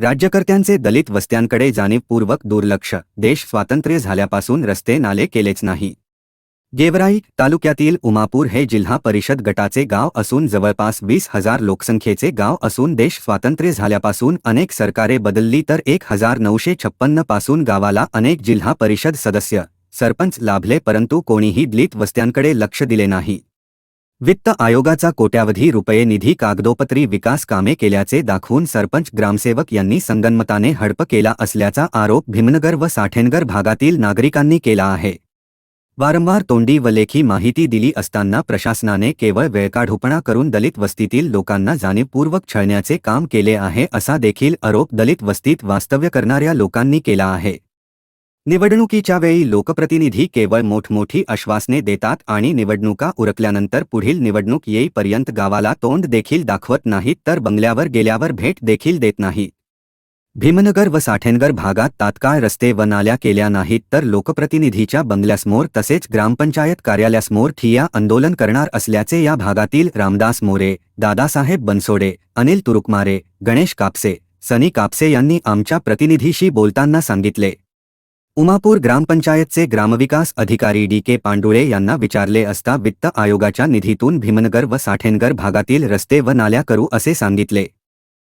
राज्यकर्त्यांचे दलित वस्त्यांकडे जाणीवपूर्वक दुर्लक्ष. देश स्वातंत्र्य झाल्यापासून रस्ते नाले केलेच नाही. गेवराई तालुक्यातील उमापूर हे जिल्हा परिषद गटाचे गाव असून जवळपास वीस हजार लोकसंख्येचे गाव असून देश स्वातंत्र्य झाल्यापासून अनेक सरकारे बदलली तर एक हजार नऊशे छप्पन्नपासून गावाला अनेक जिल्हा परिषद सदस्य. सरपंच लाभले परंतु कोणीही दलित वस्त्यांकडे लक्ष दिले नाही. वित्त आयोगाचा कोट्यावधी रुपये निधी कागदोपत्री विकास कामे केल्याचे दाखवून सरपंच ग्रामसेवक यांनी संगनमताने हडप केला असल्याचा आरोप भीमनगर व साठेनगर भागातील नागरिकांनी केला आहे. वारंवार तोंडी व लेखी माहिती दिली असताना प्रशासनाने केवळ वेळकाढूपणा करून दलित वस्तीतील लोकांना जाणीवपूर्वक छळण्याचे काम केले आहे असा देखील आरोप दलित वस्तीत वास्तव्य करणाऱ्या लोकांनी केला आहे. निवडणुकीच्या वेळी लोकप्रतिनिधी केवळ मोठमोठी आश्वासने देतात आणि निवडणुका उरकल्यानंतर पुढील निवडणूक येईपर्यंत गावाला तोंड देखील दाखवत नाहीत तर बंगल्यावर गेल्यावर भेट देखील देत नाहीत. भीमनगर व साठेनगर भागात तात्काळ रस्ते व नाल्या केल्या नाहीत तर लोकप्रतिनिधीच्या बंगल्यासमोर तसेच ग्रामपंचायत कार्यालयासमोर ठिया आंदोलन करणार असल्याचे या भागातील रामदास मोरे दादासाहेब बनसोडे अनिल तुरुकमारे गणेश कापसे सनी कापसे यांनी आमच्या प्रतिनिधीशी बोलताना सांगितले. उमापूर ग्रामपंचायतचे ग्रामविकास अधिकारी डी के पांडुळे यांना विचारले असता वित्त आयोगाच्या निधीतून भीमनगर व साठेनगर भागातील रस्ते व नाल्या करू असे सांगितले.